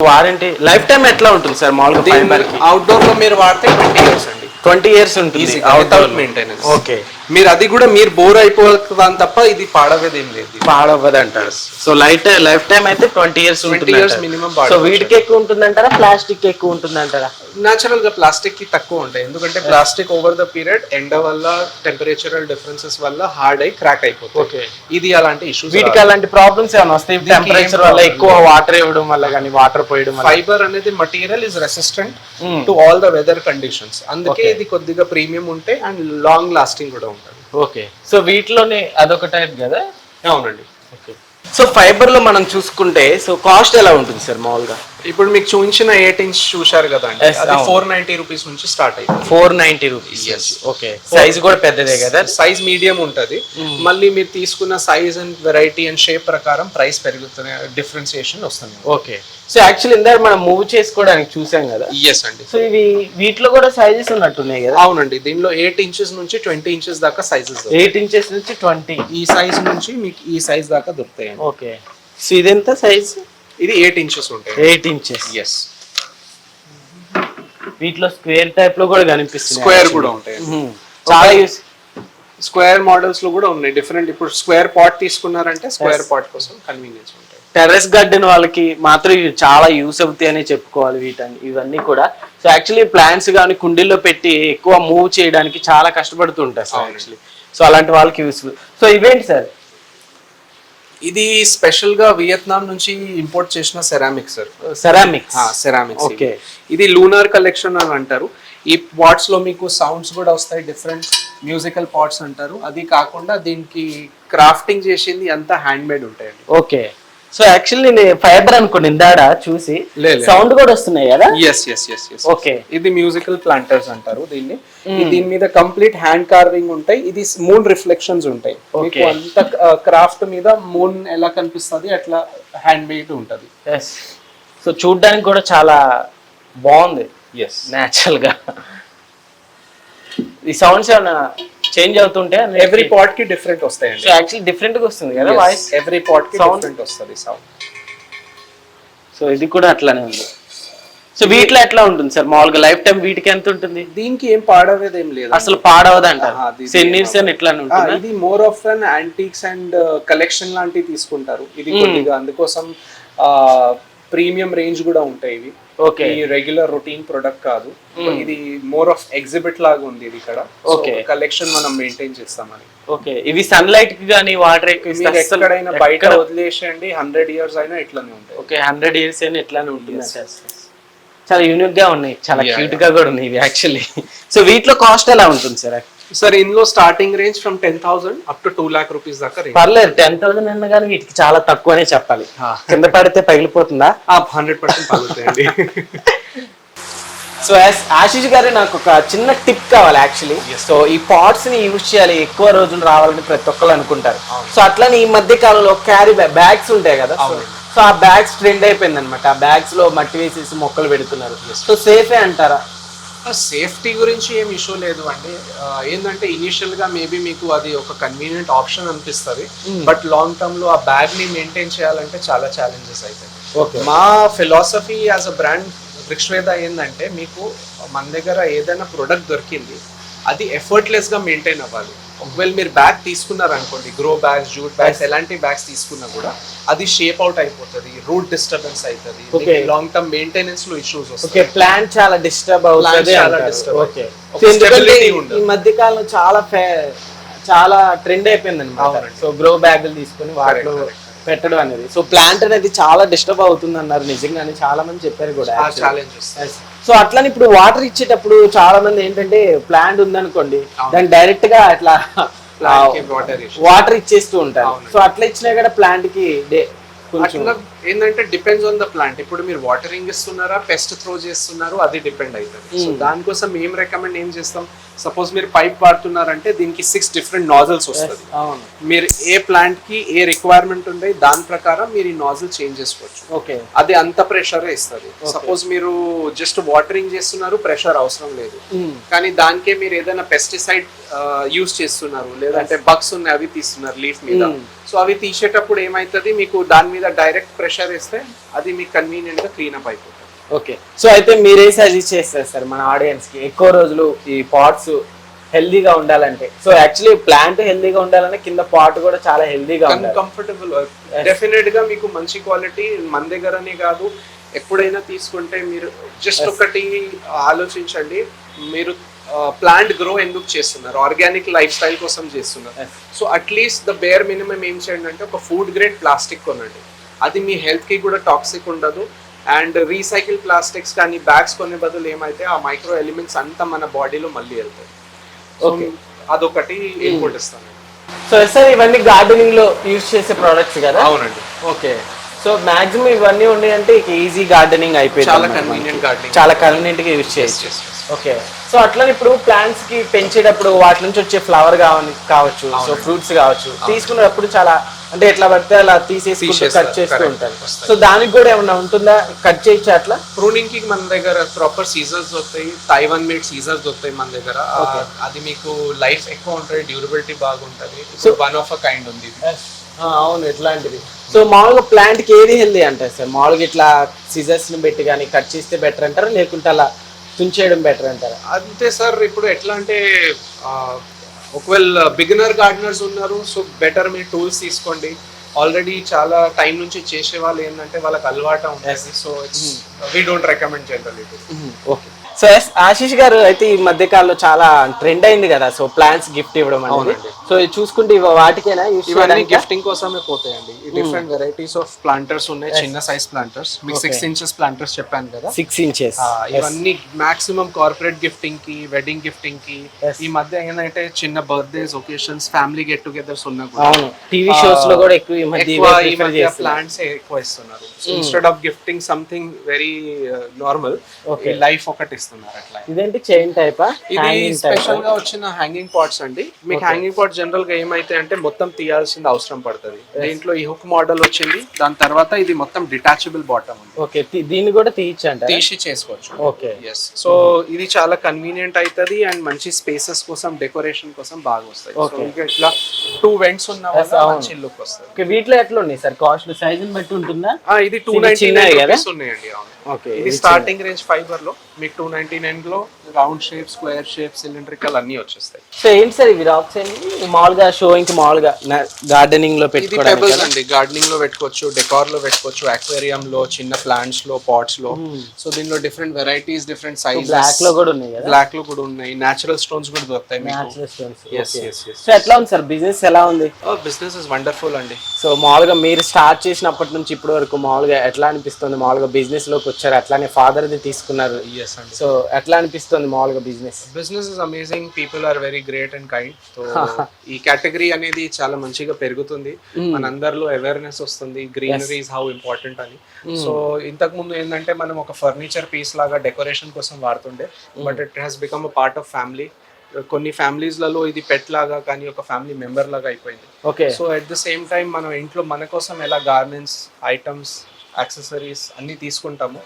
Warranty life time ఎట్లా ఉంటుంది sir మామూలుగా ఫైబర్కి అవుట్డోర్లో మీరు వాడితే ట్వంటీ ఇయర్స్ అండి. ట్వంటీ ఇయర్స్ ఉంటుంది. మెయింటెనెన్స్ ఓకే మీరు అది కూడా మీరు బోర్ అయిపోతాను తప్ప ఇది పాడవేది ఏం లేదు. పాడవ్వదు అంటారు సో లైఫ్ లైఫ్ టైం అయితే ట్వంటీ ఇయర్స్ 20 ఉంటుంది years minimum సో. వీటికి ఎక్కువ ఉంటుందంటారా? ప్లాస్టిక్ ఎక్కువ ఉంటుందంటారా? న్యాచురల్గా ప్లాస్టిక్కి తక్కువ ఉంటాయి. ఎందుకంటే ప్లాస్టిక్ ఓవర్ ద పీరియడ్ ఎండ వల్ల టెంపరేచరల్ డిఫరెన్సెస్ వల్ల హార్డ్ అయి క్రాక్ అయిపోతుంది ఓకే ఇది అలాంటి ఇష్యూస్ వీటికి అలాంటి ప్రాబ్లమ్స్ ఏమైనా వస్తాయి? టెంపరేచర్ వల్ల ఎక్కువ వాటర్ ఇవ్వడం వల్ల కానీ వాటర్ పోయడం ఫైబర్ అనేది material is resistant. To all the weather conditions అందుకే. ఇది కొద్దిగా ప్రీమియం ఉంటే అండ్ లాంగ్ లాస్టింగ్ కూడా ఓకే. సో వీటిలోనే అదొక టైప్ కదా? అవునండి. ఓకే. సో ఫైబర్లో మనం చూసుకుంటే సో కాస్ట్ ఎలా ఉంటుంది సార్ మామూలుగా? ఇప్పుడు మీకు చూపించిన ఎయిట్ ఇంచ్ చూశారు కదా అండి. ఫోర్ నైన్టీ రూపీస్ నుంచి స్టార్ట్ అయింది four ninety rupees. Okay size కూడా పెద్దదే కదా? సైజ్ మీడియం ఉంటది. మళ్ళీ మీరు తీసుకున్న size and variety and shape ప్రకారం ప్రైస్ పెరుగుతున్న డిఫరెన్సియేషన్ వస్తుంది. ఓకే సో యాక్చువల్లీ ఇందాక మనం మూవ్ చేసుకోవడానికి చూసాం కదా? ఎస్ అండి. సో ఇవి వీటిలో కూడా సైజెస్ ఉన్నట్టున్నాయి కదా? అవునండి. దీనిలో ఎయిట్ ఇంచెస్ నుంచి ట్వంటీ ఇంచెస్ దాకా సైజెస్ ఎయిట్ ఇంచెస్ నుంచి ట్వంటీ ఈ సైజ్ నుంచి మీకు ఈ సైజ్ దాకా దొరుకుతాయండి. ఓకే సో ఇదెంత సైజ్ ఇది ఎయిట్ ఇంచెస్ ఉంటాయి. ఎయిట్ ఇంచెస్ ఎస్ వీటిలో స్క్వేర్ టైప్లో కూడా కనిపిస్తుంది స్క్వేర్ కూడా ఉంటాయి. చాలా యూస్ స్క్వేర్ మోడల్స్లో కూడా ఉన్నాయి. డిఫరెంట్ ఇప్పుడు స్క్వేర్ పాట్ తీసుకున్నారంటే స్క్వేర్ పాట్ కోసం కన్వీనియన్స్ ఉంటాయి. టెర్రస్ గార్డెన్ వాళ్ళకి మాత్రం ఇవి చాలా యూస్ అవుతాయి అని చెప్పుకోవాలి వీటన్ని. ఇవన్నీ కూడా. సో యాక్చువల్లీ ప్లాంట్స్ కానీ కుండీల్లో పెట్టి ఎక్కువ మూవ్ చేయడానికి చాలా కష్టపడుతుంటారు సార్. యాక్చువల్లీ సో అలాంటి వాళ్ళకి యూస్ఫుల్ సో ఇవేంటి సార్? ఇది స్పెషల్గా వియత్నాం నుంచి ఇంపోర్ట్ చేసిన ceramic sir ceramics ceramics Okay. ఇది లూనార్ కలెక్షన్ అని అంటారు. ఈ పాట్స్లో మీకు సౌండ్స్ కూడా వస్తాయి డిఫరెంట్ మ్యూజికల్ పాట్స్ అంటారు. అది కాకుండా దీనికి క్రాఫ్టింగ్ చేసింది అంతా హ్యాండ్ మేడ్ ఉంటాయండి. ఓకే సో యాక్చువల్లీ నేను ఫైబర్ అనుకోండి ఇందాడ చూసి. సౌండ్ కూడా వస్తున్నాయి కదా? Yes yes yes yes okay ఇది మ్యూజికల్ ప్లాంటర్స్ అంటారు దీన్ని. ఈ దీని మీద కంప్లీట్ హ్యాండ్ కార్వింగ్ ఉంటాయి. ఇది మూన్ రిఫ్లెక్షన్స్ ఉంటాయి. మీకు Okay. అంత క్రాఫ్ట్ మీద మూన్ ఎలా కనిపిస్తుంది అట్లా హ్యాండ్ మేడ్ ఉంటది. ఎస్ సో చూడ్డానికి కూడా చాలా బాగుంది. ఎస్ న్యాచురల్గా. ఈ సౌండ్స్ ఏమైనా చేంజ్ అవుతుంటే ఎవ్రీ పాట్కి డిఫరెంట్ వస్తాయండి. సో యాక్చువల్లీ డిఫరెంట్గా వస్తుంది కదా వాయిస్ ఎవ్రీ పాట్కి. డిఫరెంట్ వస్తుంది సౌండ్ సో ఇది కూడా అట్లానే ఉంది. సో వీటిలో ఎట్లా ఉంటుంది సార్? మామూలుగా లైఫ్ టైం వీటికి ఎంత ఉంటుంది? దీనికి ఏం పాడవేది ఏం లేదు అసలు పాడవదు అంటారు. సెన్నీర్స్ అని ఉంటుంది? ఇది more of an antiques and collection లాంటివి తీసుకుంటారు. ఇది కొద్దిగా అందుకోసం ప్రీమియం రేంజ్ కూడా ఉంటాయి ఇవి. ఓకే. ఈ రెగ్యులర్ రొటీన్ ప్రొడక్ట్ కాదు. ఇది మోర్ ఆఫ్ ఎగ్జిబిట్ లాగా ఉంది ఇది ఇక్కడ. Okay. కలెక్షన్ మనం మెయింటైన్ చేస్తామని. ఓకే. ఇవి సన్లైట్కి కానీ వాటర్ ఎక్కడైనా బయట వదిలేసేయండి. హండ్రెడ్ ఇయర్స్ అయినా ఇట్లానే ఉంటాయి. ఓకే హండ్రెడ్ ఇయర్స్ అయినా ఇట్లానే ఉంటుంది. చాలా యూనిక్గా ఉన్నాయి. చాలా క్యూట్గా కూడా ఉన్నాయి ఇవి యాక్చువల్లీ సో వీటిలో కాస్ట్ ఎలా ఉంటుంది సార్ సార్ ఇందులో starting range from ten thousand up to two lakh rupees దాకా రేంజ్ పర్లేదు టెన్ థౌసండ్ అన్న కానీ వీటికి చాలా తక్కువనే చెప్పాలి. కింద పడితే పగిలిపోతుందా? హండ్రెడ్ పర్సెంట్ పలుకుతాయండి సో ఆశీష్ గారు నాకు ఒక చిన్న టిప్ కావాలి యాక్చువల్లీ సో ఈ పాట్స్ని యూజ్ చేయాలి ఎక్కువ రోజులు రావాలని ప్రతి ఒక్కరు అనుకుంటారు. సో అట్లనే ఈ మధ్య కాలంలో క్యారీ బ్యాగ్స్ ఉంటాయి కదా సో- సో ఆ బ్యాగ్స్ ట్రెండ్ అయిపోయింది అనమాట ఆ బ్యాగ్స్లో మట్టి వేసేసి మొక్కలు పెడుతున్నారు. సో సేఫే అంటారా? సేఫ్టీ గురించి ఏం ఇష్యూ లేదు అండి. ఏంటంటే ఇనిషియల్గా మేబీ మీకు అది ఒక కన్వీనియంట్ ఆప్షన్ అనిపిస్తుంది. బట్ లాంగ్ టర్మ్లో ఆ బ్యాగ్ని మెయింటైన్ చేయాలంటే చాలా ఛాలెంజెస్ అవుతాయి ఓకే మా ఫిలాసఫీ యాజ్ అ బ్రాండ్ రిక్ష్వేద ఏంటంటే మీకు మన దగ్గర ఏదైనా ప్రొడక్ట్ దొరికింది అది ఎఫర్ట్లెస్గా మెయింటైన్ అవ్వాలి. ఒకవేళ మీరు బ్యాగ్ తీసుకున్నారు అనుకోండి గ్రో బ్యాగ్స్ జూట్ బ్యాగ్స్ ఎలాంటి బ్యాగ్స్ తీసుకున్నా కూడా అది షేప్ అవుట్ అయిపోతుంది రూట్ డిస్టర్బెన్స్. అవుతుంది లాంగ్ టర్మ్ మెయింటెనెన్స్లో ఇష్యూస్ వస్తాయి ఓకే ప్లాంట్ చాలా డిస్టర్బ్ అవుతుంది చాలా ఉండదు. ఈ మధ్య కాలంలో చాలా చాలా ట్రెండ్ అయిపోయింది అనమాట. సో గ్రో బ్యాగులు తీసుకొని వాటిలో. పెట్టడం అనేది సో ప్లాంట్ అనేది చాలా డిస్టర్బ్ అవుతుంది అన్నారు నిజంగానే చాలా మంది చెప్పారు కూడా సో అట్లని ఇప్పుడు వాటర్ ఇచ్చేటప్పుడు చాలా మంది ఏంటంటే ప్లాంట్ ఉందనుకోండి. దాన్ని డైరెక్ట్గా అట్లా. వాటర్ ఇచ్చేస్తూ ఉంటారు. సో అట్లా ఇచ్చినా కూడా ప్లాంట్కి కొంచెం అట్లా ఏంటంటే డిపెండ్స్ ఆన్ ద ప్లాంట్ ఇప్పుడు మీరు వాటరింగ్ ఇస్తున్నారా పెస్ట్ త్రో చేస్తున్నారు అది డిపెండ్ అవుతుంది సో దానికోసం ఏం రికమెండ్ ఏం చేస్తాం? సపోజ్ మీరు పైప్ వాడుతున్నారంటే దీనికి సిక్స్ డిఫరెంట్ నాజల్స్ వస్తుంది. మీరు ఏ ప్లాంట్కి ఏ రిక్వైర్మెంట్ ఉంది దాని ప్రకారం మీరు ఈ నాజల్ చేంజ్ చేసుకోవచ్చు. ఓకే. అది అంత ప్రెషర్ ఇస్తుంది. సపోజ్ మీరు జస్ట్ వాటరింగ్ చేస్తున్నారు ప్రెషర్ అవసరం లేదు. కానీ దానికే మీరు ఏదైనా పెస్టిసైడ్ యూస్ చేస్తున్నారు లేదంటే బగ్స్ ఉన్నాయి అవి తీస్తున్నారు లీఫ్ మీద. సో అవి తీసేటప్పుడు ఏమైతుంది? మీకు దాని మీద డైరెక్ట్ ప్రెషర్ ఇస్తే అది మీకు కన్వీనియంట్గా క్లీన్ అప్ అయిపోతుంది. ఓకే. సో అయితే మీరే సజెస్ట్ చేస్తారు సార్ మన ఆడియన్స్కి ఎక్కువ రోజులు ఈ పాట్స్ హెల్దీగా ఉండాలంటే. సో యాక్చువల్లీ ప్లాంట్ హెల్దీగా ఉండాలంటే కింద పాట్ కూడా చాలా హెల్దీగా ఉండాలి. కంఫర్టబుల్ డెఫినెట్గా మీకు మంచి క్వాలిటీ మన దగ్గరనే కాదు. ఎప్పుడైనా తీసుకుంటే మీరు జస్ట్ ఒకటి ఆలోచించండి. మీరు ప్లాంట్ గ్రో ఎందుకు చేస్తున్నారు? ఆర్గానిక్ లైఫ్ స్టైల్ కోసం చేస్తున్నారు. So at least the bare minimum ఏం చేయండి అంటే ఒక ఫుడ్ గ్రేడ్ ప్లాస్టిక్ కొనండి. అది మీ హెల్త్కి కూడా టాక్సిక్ ఉండదు. అండ్ రీసైకిల్ ప్లాస్టిక్స్ కానీ బ్యాగ్స్ కొనే బదులు ఏమైతే ఆ మైక్రో ఎలిమెంట్స్ అంతా మన బాడీలో మళ్ళీ వెళ్తాయి. Okay. అదొకటి ఇన్పుట్ ఇస్తాను సో సార్ ఇవన్నీ గార్డెనింగ్లో యూజ్ చేసే ప్రొడక్ట్స్ కదా? అవునండి. ఓకే. సో మాక్సిమం ఇవన్నీ ఉన్నాయంటే ఇక ఈజీ గార్డెనింగ్ అయిపోయింది చాలా కన్వీనియంట్. గార్డెనింగ్ చాలా కన్వీనియంట్గా యూజ్ చేయొచ్చు. ఓకే సో అట్లనే ఇప్పుడు ప్లాంట్స్కి పెంచేటప్పుడు వాటి నుంచి వచ్చే ఫ్లవర్ కావచ్చు. సో ఫ్రూట్స్ కావచ్చు. తీసుకునేటప్పుడు చాలా అంటే ఎట్లా పడితే అలా తీసేసి కట్ చేస్తూ. ఉంటారు. వస్తాయి. సో దానికి కూడా ఏమన్నా ఉంటుందా? కట్ చేయొచ్చు అట్లా? ప్రూనింగ్కి మన దగ్గర ప్రాపర్ సీజర్స్ దొరుకుతాయి. తైవన్ మేడ్ సీజర్స్ దొరుకుతాయి మన దగ్గర. అది మీకు లైఫ్ ఎక్కువ ఉంటుంది డ్యూరబిలిటీ బాగుంటది. So- one of a kind ఉంది అవును ఎట్లాంటిది సో మామూలుగా ప్లాంట్కి ఏది హెల్దీ అంటారు సార్? మామూలుగా ఇట్లా సిజర్స్ని పెట్టి కానీ కట్ చేస్తే బెటర్ అంటారా? లేకుంటే అలా తుంచేయడం బెటర్ అంటారా? అంతే సార్ ఇప్పుడు ఎట్లా అంటే ఒకవేళ బిగినర్ గార్డెనర్స్ ఉన్నారు సో బెటర్ మీ టూల్స్ తీసుకోండి. ఆల్రెడీ చాలా టైం నుంచి చేసే వాళ్ళు ఏంటంటే వాళ్ళకి అలవాటు ఉంటుంది. So we don't recommend general okay. So Ashish గారు అయితే ఈ మధ్య కాలంలో చాలా ట్రెండ్ అయింది కదా? సో ప్లాంట్స్ గిఫ్ట్ ఇవ్వడం అనేది. సో ఇది చూసుకుంటే వాటికేనా యూస్ ఇవన్నీ గిఫ్టింగ్ కోసమే పోతాయండి. డిఫరెంట్ వెరైటీస్ ఆఫ్ ప్లాంటర్స్ ఉన్నాయి చిన్న సైజ్ ప్లాంటర్స్ మీకు సిక్స్ ఇంచెస్ ప్లాంటర్స్ చెప్పాను కదా. సిక్స్ ఇంచెస్ ఇవన్నీ మాక్సిమం కార్పొరేట్ గిఫ్టింగ్కి వెడ్డింగ్ గిఫ్టింగ్కి. ఈ మధ్య ఏంటంటే చిన్న birthdays occasions family get togethers ఉన్నా కూడా అవును. టీవీ షోస్లో కూడా ఎక్కువ. ప్లాంట్స్ ఎక్కువ ఇస్తున్నారు. Instead of gifting something very normal. Life ఒకటి ఇస్తున్నారు అట్లా. ఇదేంటి చైన్ టైపా ఇది స్పెషల్గా వచ్చిన హ్యాంగింగ్ పాట్స్ అండి. మీకు హ్యాంగింగ్ పాట్ జనరల్గా ఏమైతే అంటే మొత్తం తీయాల్సింది అవసరం పడుతుంది. దీంట్లో ఈ హుక్ మోడల్ వచ్చింది. దాని తర్వాత ఇది మొత్తం డిటాచబుల్ బాటమ్ ఉంది. ఓకే దీన్ని కూడా తీయచ్చు అంట తీసి చేసుకోవచ్చు. ఓకే. ఎస్ సో ఇది చాలా కన్వీనియంట్ అవుతుంది అండ్ మంచి స్పేసెస్ కోసం డెకరేషన్ కోసం బాగా వస్తాయి. ఇంకా ఇట్లా టూ వెంట్స్ ఉన్న. మంచి లుక్ వస్తుంది. ఓకే వీటిలో ఎట్లా ఉన్నాయి సార్? కాస్ట్ సైజ్ బట్టి ఉంటుందా? ఇది టూ నైన్టీ నైన్ ఉన్నాయండి అవును. ఓకే ఇది స్టార్టింగ్ రేంజ్ ఫైబర్లో మీకు టూ నైన్టీ నైన్లో round shape square shape cylindrical అన్ని వచ్చేస్తాయి. సో ఏంటి సార్ ఇవి రాక్స్ ఏంటి మామూలుగా షోయింగ్ మామూలుగా గార్డెనింగ్లో ఇది పెట్టుకోవడానికి పెబల్స్? అండి. గార్డెనింగ్లో పెట్టుకోవచ్చు డెకార్లో పెట్టుకోవచ్చు అక్వేరియం లో చిన్న ప్లాంట్స్లో పాట్స్లో. సో దీనిలో డిఫరెంట్ వెరైటీస్ డిఫరెంట్ సైజ్ బ్లాక్లో కూడా ఉన్నాయి కదా? బ్లాక్లో కూడా ఉన్నాయి. నేచురల్ స్టోన్స్ కూడా దొరుకుతాయి మీకు. Natural stones. Yes Okay. Yes yes so ఎట్లా ఉంది సార్ బిజినెస్ ఎలా ఉంది? బిజినెస్ ఇస్ వండర్ఫుల్ అండి. సో మామూలుగా మీరు స్టార్ట్ చేసినప్పటి నుంచి ఇప్పటి వరకు మామూలుగా ఎట్లా అనిపిస్తుంది? మామూలుగా బిజినెస్లోకి వచ్చారు. అట్లానే father ది తీసుకున్నారు. ఎస్ అండి. సో ఎట్లా అనిపిస్తుంది? మామూలుగా business. Business is amazing people are very great and kind so ఈ కేటగిరీ అనేది చాలా మంచిగా పెరుగుతుంది. మనందరిలో అవేర్నెస్ వస్తుంది. గ్రీనరీ ఇస్ హౌ ఇంపార్టెంట్ అని. సో ఇంతకు ముందు ఏంటంటే మనం ఒక ఫర్నిచర్ పీస్ లాగా డెకరేషన్ కోసం వాడుతుండే. But it has become a part of family కొన్ని ఫ్యామిలీస్లలో ఇది పెట్ లాగా కానీ ఒక ఫ్యామిలీ మెంబర్ లాగా అయిపోయింది. Okay so at the same time మనం ఇంట్లో మన కోసం ఎలా గార్మెంట్స్ ఐటమ్స్ యాక్సెసరీస్ అన్ని తీసుకుంటాము.